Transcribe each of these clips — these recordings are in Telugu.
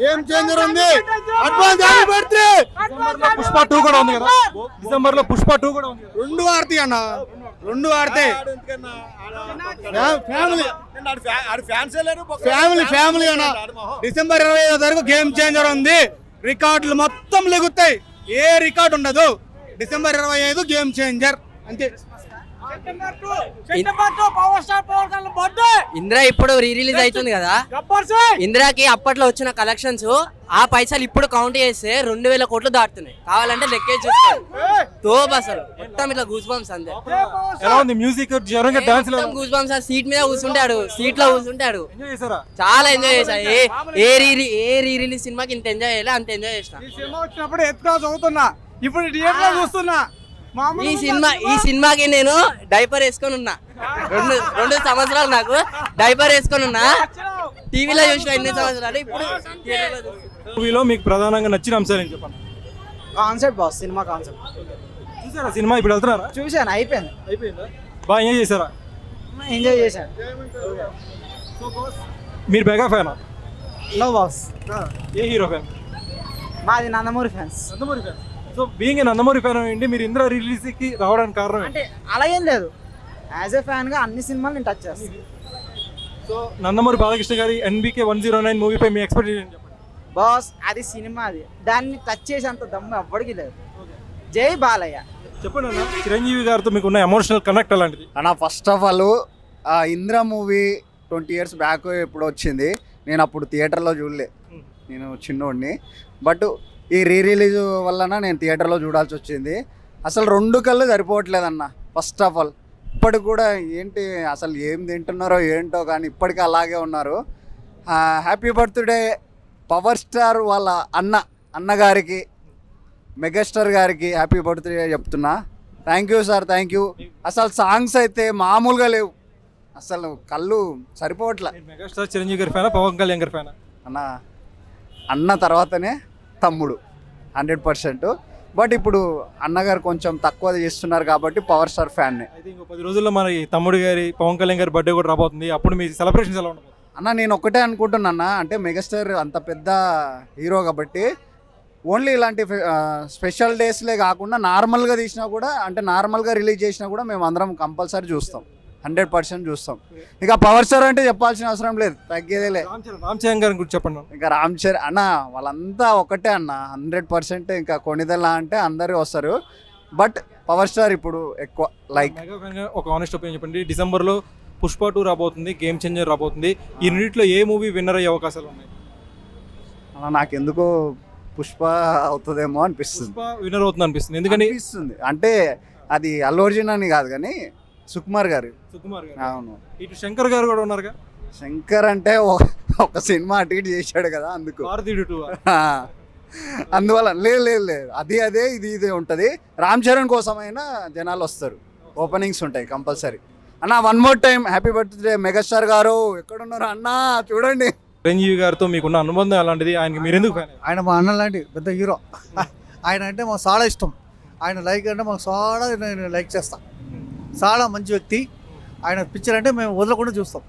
గేమ్ చేంజర్ ఉంది? Advance happy birthday Pushpa two కూడా ఉంది కదా. డిసెంబర్లో పుష్ప టూ కూడా ఉంది. రెండు ఆడతాయి అన్న రెండు ఆడతాయి ఫ్యామిలీ. ఫ్యామిలీ ఫ్యామిలీ అన్న. డిసెంబర్ ఇరవై ఐదో తారీఖు గేమ్ చేంజర్ ఉంది. రికార్డులు మొత్తం లెగుతాయి. ఏ రికార్డు ఉండదు. డిసెంబర్ ఇరవై ఐదు గేమ్ చేంజర్. అంతే. ఇందిరా ఇప్పుడు రీ రిలీజ్ అవుతుంది కదా. ఇందిరాకి అప్పట్లో వచ్చిన కలెక్షన్స్ ఆ పైసలు ఇప్పుడు కౌంట్ చేస్తే రెండు వేల కోట్లు దాటుతున్నాయి. కావాలంటే లెక్కే చూసుకోండి తోపు అసలు. మొత్తం ఇట్లా గూస్ బంప్స్ అంతే ఎలా ఉంది? మ్యూజిక్ జరంగా డాన్స్ గూస్ బంప్స్ సీట్ మీద కూర్చుంటాడు. సీట్లో కూర్చుంటాడు. ఎంజాయ్ చేశారా? చాలా ఎంజాయ్ చేశా. ఏ ఏ రీ ఏ రీ రిలీజ్ సినిమాకి ఇంత ఎంజాయ్ చేయాలి అంత ఎంజాయ్ చేసిన. ఇప్పుడు థియేటర్ చూస్తున్నా. ఈ సినిమా ఈ సినిమాకి నేను డైపర్ వేసుకొని ఉన్నా. రెండు రెండు సంవత్సరాలు నాకు డైపర్ వేసుకొని ఉన్నా. టీవీలో చూసిన ఎన్ని సంవత్సరాలు? ఇప్పుడు. మూవీలో మీకు ప్రధానంగా నచ్చిన అంశాలు ఏం చెప్పండి? Concept boss cinema concept. చూసారా సినిమా? ఇప్పుడు వెళ్తున్నారా? చూశాను అయిపోయింది. అయిపోయిందా? బాగా ఎంజాయ్ చేశారా? ఎంజాయ్ చేశాను. మీరు మెగా ఫ్యానా? No boss. ఏ హీరో ఫ్యాన్? మాది Nandamuri fans. Nandamuri fan. So being Nandamuri fan ఏంటి మీరు ఇంద్ర రిలీజ్కి రావడానికి కారణం ఏంటి? అంటే అలా ఏం లేదు. యాజ్ ఎ ఫ్యాన్గా అన్ని సినిమాలు నేను టచ్ చేస్తాను సో నందమూరి బాలకృష్ణ గారి ఎన్బికే వన్ జీరో నైన్ మూవీపై మీ ఎక్స్పెక్టేషన్ చెప్పండి? బాస్ అది సినిమా అది. దాన్ని టచ్ చేసేంత దమ్ము ఎవ్వడికి లేదు. జై బాలయ్య. చెప్పండి అన్న చిరంజీవి గారితో మీకు ఉన్న ఎమోషనల్ కనెక్ట్ అలాంటిది అన్న ఫస్ట్ ఆఫ్ ఆల్ ఆ Indra movie twenty years back ఎప్పుడు వచ్చింది. నేను అప్పుడు థియేటర్లో చూడలే. నేను చిన్నోడిని. బట్ ఈ రీ రిలీజ్ వలన నేను థియేటర్లో చూడాల్సి వచ్చింది. అసలు రెండు కళ్ళు సరిపోవట్లేదన్న ఫస్ట్ ఆఫ్ ఆల్ ఇప్పటికి కూడా ఏంటి అసలు ఏం తింటున్నారో ఏంటో కానీ ఇప్పటికీ అలాగే ఉన్నారు. హ్యాపీ బర్త్డే పవర్ స్టార్ వాళ్ళ అన్న అన్నగారికి మెగాస్టార్ గారికి హ్యాపీ బర్త్డే చెప్తున్నా. Thank you sir thank you అసలు సాంగ్స్ అయితే మామూలుగా లేవు. అసలు కళ్ళు సరిపోవట్లే. మెగాస్టార్ చిరంజీవి గారి ఫ్యానా పవన్ కళ్యాణ్ గారి ఫ్యానా? అన్న అన్న తర్వాతనే తమ్ముడు హండ్రెడ్ పర్సెంట్. బట్ ఇప్పుడు అన్నగారు కొంచెం తక్కువ చేస్తున్నారు కాబట్టి పవర్ స్టార్ ఫ్యాన్నే. అయితే ఇంకో పది రోజుల్లో మన తమ్ముడు గారి పవన్ కళ్యాణ్ గారి బర్త్డే కూడా రాబోతుంది. అప్పుడు మీ సెలబ్రేషన్స్ ఎలా అన్న నేను ఒకటే అనుకుంటున్నా అంటే మెగాస్టార్ అంత పెద్ద హీరో కాబట్టి ఓన్లీ ఇలాంటి స్పెషల్ డేస్లే కాకుండా నార్మల్గా తీసినా కూడా అంటే నార్మల్గా రిలీజ్ చేసినా కూడా మేము అందరం కంపల్సరీ చూస్తాం. హండ్రెడ్ పర్సెంట్ చూస్తాం. ఇక పవర్ స్టార్ అంటే చెప్పాల్సిన అవసరం లేదు. తగ్గేదేలే రామ్ చరణ్ రామ్ చరణ్ గారి గురించి చెప్పండి. ఇంకా రామ్ చరణ్ అన్న వాళ్ళంతా ఒకటే అన్న. హండ్రెడ్ పర్సెంట్ ఇంకా కొనిదెల అంటే అందరూ వస్తారు. బట్ పవర్ స్టార్ ఇప్పుడు ఎక్కువ లైక్ ఒక ఆనెస్ట్ ఒపీనియన్ చెప్పండి. డిసెంబర్లో పుష్ప టూ రాబోతుంది గేమ్ చేంజర్ రాబోతుంది. ఈ రెండిట్లో ఏ మూవీ విన్నర్ అయ్యే అవకాశాలు ఉన్నాయి? అలా నాకెందుకో పుష్ప అవుతుందేమో అనిపిస్తుంది. పుష్ప విన్నర్ అవుతుంది అనిపిస్తుంది. ఎందుకని? అనిపిస్తుంది. అంటే అది అల్లు అర్జున్ అని కాదు కానీ సుకుమార్ గారు. సుకుమార్ గారు. అవును. ఇటు శంకర్ గారు కూడా ఉన్నారుగా? శంకర్ అంటే ఒక- సినిమా అటు ఇటు చేశాడు కదా అందుకు. అందువల్ల లేదు లేదు లేదు. అది అదే ఇది ఇదే ఉంటుంది. రామ్ చరణ్ కోసమైనా జనాలు వస్తారు. ఓపెనింగ్స్ ఉంటాయి కంపల్సరీ. అన్న one more time. Happy birthday megastar గారు. ఎక్కడున్నారు అన్నా? చూడండి. చిరంజీవి గారితో మీకున్న అనుబంధం అలాంటిది ఆయనకి మీరు ఎందుకు ఫ్యాన్ ఆయన మా అన్న లాంటి పెద్ద హీరో. ఆయన అంటే మాకు చాలా ఇష్టం. ఆయన లైక్ అంటే మాకు చాలా నేను లైక్ చేస్తా. చాలా మంచి వ్యక్తి. ఆయన పిక్చర్ అంటే మేము వదలకుండా చూస్తాం.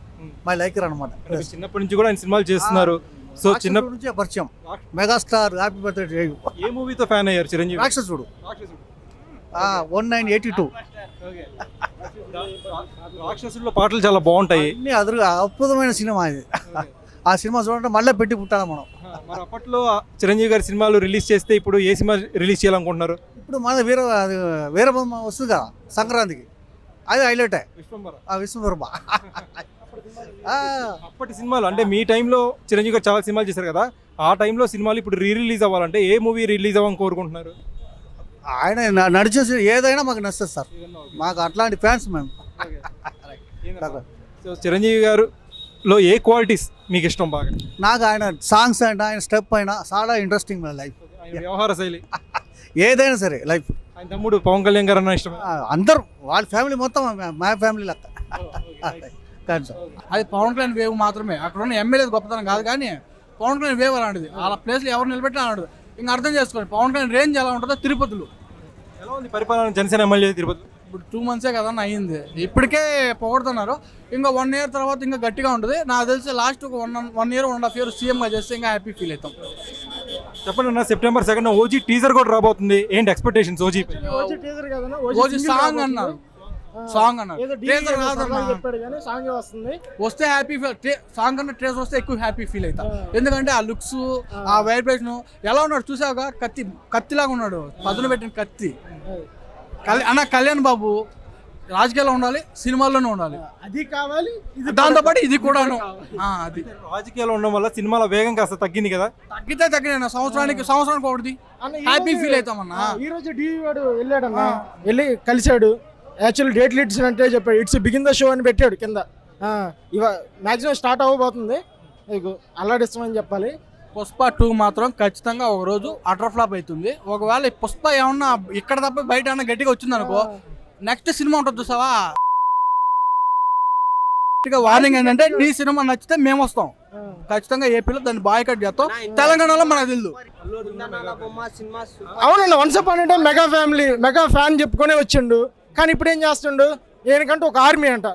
మా లైకర్ అనమాట చిన్నప్పటి నుంచి కూడా ఆయన సినిమాలు చేస్తున్నారు. సో చిన్న నుంచి పరిచయం మెగాస్టార్ హ్యాపీ బర్త్డే ఏ మూవీతో ఫ్యాన్ అయ్యారు Chiranjeevi? Rakshasudu. One nine eighty two రాక్షసుల్లో పాటలు చాలా బాగుంటాయి. అన్ని అదురు అద్భుతమైన సినిమా ఇది. ఆ సినిమా చూడంటే మళ్ళీ పెట్టి పుట్టాలి మనం. మరి అప్పట్లో చిరంజీవి గారి సినిమాలు రిలీజ్ చేస్తే ఇప్పుడు ఏ సినిమా రిలీజ్ చేయాలనుకుంటున్నారు? ఇప్పుడు మన వీర వీరబొమ్మ వస్తుంది కదా సంక్రాంతికి. అది హైలైటే. ఆ, అప్పటి సినిమాలు అంటే మీ టైంలో చిరంజీవి గారు చాలా సినిమాలు చేశారు కదా ఆ టైంలో సినిమాలు ఇప్పుడు రీ రిలీజ్ అవ్వాలంటే ఏ మూవీ రిలీజ్ అవ్వాలని కోరుకుంటున్నారు? ఆయన న- నడిచేసి ఏదైనా మాకు నచ్చుతుంది సార్. మాకు అట్లాంటి ఫ్యాన్స్ మేము. సో చిరంజీవి గారు లో ఏ క్వాలిటీస్ మీకు ఇష్టం బాగా? నాకు ఆయన సాంగ్స్ అయినా ఆయన స్టెప్ అయినా చాలా ఇంట్రెస్టింగ్ లైఫ్ వ్యవహార శైలి. ఏదైనా సరే లైఫ్ ఆయన తమ్ముడు పవన్ కళ్యాణ్ గారు అన్న ఇష్టం అందరూ వాళ్ళ ఫ్యామిలీ మొత్తం మా- ఫ్యామిలీ లెక్క. అది పవన్ కళ్యాణ్ వేవ్ మాత్రమే. అక్కడ ఉన్న ఎమ్మెల్యే గొప్పతనం కాదు కానీ పవన్ కళ్యాణ్ వేవ్ అలాంటిది. వాళ్ళ ప్లేస్లో ఎవరు నిలబెట్టినా అలాంటిది. ఇంకా అర్థం చేసుకోండి పవన్ కళ్యాణ్ రేంజ్ ఎలా ఉంటుందో తిరుపతిలో. ఎలా ఉంది పరిపాలన? జనసేన ఎమ్మెల్యే తిరుపతి? ఇప్పుడు టూ మంత్సే కదా అన్న అయ్యింది. ఇప్పటికే పొగడుతున్నారు. ఇంకా వన్ ఇయర్ తర్వాత ఇంకా గట్టిగా ఉంటుంది. నాకు తెలిసి లాస్ట్ ఒక one one year one and half year సీఎంగా చేస్తే ఇంకా హ్యాపీ ఫీల్ అవుతాం. చెప్పండి అన్న సెప్టెంబర్ సెకండ్ ఓజీ టీజర్ కూడా రాబోతుంది ఏంటి ఎక్స్పెక్టేషన్స్ ఓజీ ఓజీ టీజర్ కదన్నా ఓజీ సాంగ్ అన్నారు. సాంగ్ అన్నారు. ట్రేజర్ కానీ సాంగ్ వస్తుంది. వస్తే హ్యాపీ ఫీల్ సాంగ్ అన్న ట్రేస్ వస్తే ఎక్కువ హ్యాపీ ఫీల్ అవుతా ఎందుకంటే ఆ లుక్స్ ఆ. వైబ్రేషన్ ఎలా ఉన్నాడు చూసావుగా? కత్తి కత్తిలాగా ఉన్నాడు. పదును పెట్టిన కత్తి. కళ్యాణ్ అన్న కళ్యాణ్ బాబు రాజకీయాల్లో ఉండాలి సినిమాల్లోనే ఉండాలి. అది కావాలి ఇది దాంతో పాటు ఇది కూడాను. ఆ, అది. రాజకీయాలు ఉండడం వల్ల సినిమాల వేగం కాస్త తగ్గింది కదా? తగ్గితే తగ్గిన సంవత్సరానికి సంవత్సరానికి ఒకటి అన్న ఈ హ్యాపీ రోజు- ఫీల్ అవుతామన్నా. ఈ రోజు డి వాడు వెళ్ళాడన్న వెళ్ళి కలిశాడు. యాక్చువల్ డేట్ లిట్స్ అంటే చెప్పాడు ఇట్స్ బిగిన్ ద షో అని పెట్టాడు కింద. ఆ, ఇవ మాక్సిమం స్టార్ట్ అవ్వబోతుంది. మీకు అల్లాడిస్తామని చెప్పాలి. పుష్ప టూ మాత్రం ఖచ్చితంగా ఒక రోజు అటర్ ఫ్లాప్ అవుతుంది. ఒకవేళ ఈ పుష్ప ఏమన్నా ఇక్కడ తప్ప బయట ఏమన్నా గట్టిగా వచ్చింది అనుకో నెక్స్ట్ సినిమా ఉంటుంది చూసావా? వార్నింగ్ ఏంటంటే నీ సినిమా నచ్చితే మేము వస్తాం. ఖచ్చితంగా ఏపీలో దాన్ని బాయ్ కట్ చేస్తాం తెలంగాణలో మనకు తెలుసు అవునండి వన్స్ అపాన్ అంటే మెగా ఫ్యామిలీ మెగా ఫ్యాన్ చెప్పుకొని వచ్చిండు. కానీ ఇప్పుడు ఏం చేస్తుండు? ఏనికంటే ఒక ఆర్మీ అంట.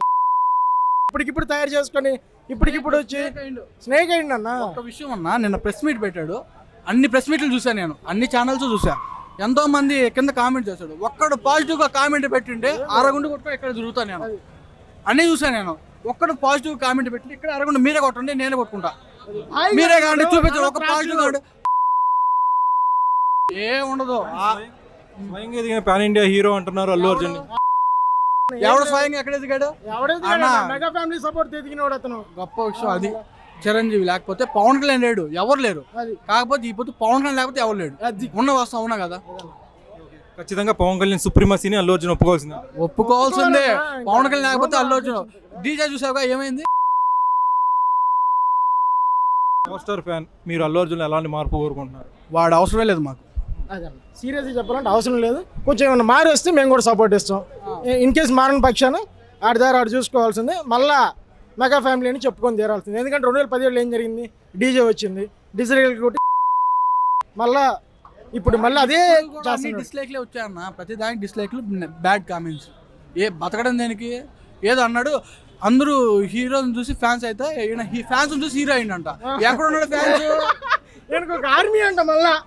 ఇప్పటికిప్పుడు తయారు చేసుకొని ఇప్పటికిప్పుడు వచ్చి స్నేక్ అన్న. ఒక విషయం అన్నా నిన్న ప్రెస్ మీట్ పెట్టాడు. అన్ని ప్రెస్ మీట్లు చూసాను నేను. అన్ని ఛానల్స్ చూసా ఎంతో మంది కింద కామెంట్ చేశాడు. ఒక్కడు పాజిటివ్గా కామెంట్ పెట్టింటే అరగుండు కొట్టుకో ఇక్కడ తిరుగుతాను నేను. అన్నీ చూసాను నేను. ఒక్కడు పాజిటివ్ కామెంట్ పెట్టి ఇక్కడ అరగుండు మీరే కొట్టండి నేనే కొట్టుకుంటా. మీరే కాండి చూపించండి ఒక పాజిటివ్ కాండి ఏ ఉండదు. స్వయంగా ఎదిగిన పాన్ ఇండియా హీరో అంటున్నారు అల్లు అర్జున్. ఎవడు స్వయంగా ఎక్కడ ఎదిగాడు. మెగా ఫ్యామిలీ సపోర్ట్ అతను. గొప్ప విషయం అది. చిరంజీవి లేకపోతే పవన్ కళ్యాణ్ లేడు ఎవరు లేరు. కాకపోతే ఇప్పుడు పవన్ కళ్యాణ్ లేకపోతే ఎవరు లేడు. ఉన్న వస్తా ఉన్నా కదా? ఖచ్చితంగా పవన్ కళ్యాణ్ సుప్రీమసీని అల్లు అర్జున్ ఒప్పుకోవాల్సిందే. ఒప్పుకోవాల్సిందే. పవన్ కళ్యాణ్ లేకపోతే అల్లు అర్జున్. డీజే చూసావుగా ఏమైంది? పవర్ స్టార్ ఫ్యాన్ మీరు అల్లు అర్జున్ ఎలాంటి మార్పు కోరుకుంటున్నారు? వాడు అవసరమే లేదు మాకు. సీరియస్గా చెప్పాలంటే అవసరం లేదు. కొంచెం ఏమైనా మారి వస్తే మేము కూడా సపోర్ట్ ఇస్తాం. ఇన్ కేస్ మారని పక్షాన ఆడి దగ్గర ఆడు చూసుకోవాల్సిందే. మళ్ళా మెగా ఫ్యామిలీ అని చెప్పుకొని తీరాల్సింది. ఎందుకంటే రెండు వేల పదిహేడులో ఏం జరిగింది? డీజే వచ్చింది. డిజిటల్ కొట్టి మళ్ళా ఇప్పుడు మళ్ళీ అదే. డిస్లైక్లే వచ్చాయన్న. ప్రతి దానికి డిస్లైక్లు బ్యాడ్ కామెంట్స్ ఏ బతకడం దేనికి? ఏదో అన్నాడు అందరూ హీరోని చూసి ఫ్యాన్స్ అయితే ఈయన ఫ్యాన్స్ చూసి హీరో అయిందంట ఎక్కడ ఉన్నాడు ఫ్యాన్స్ ఈయనకు ఒక ఆర్మీ అంట మళ్ళా.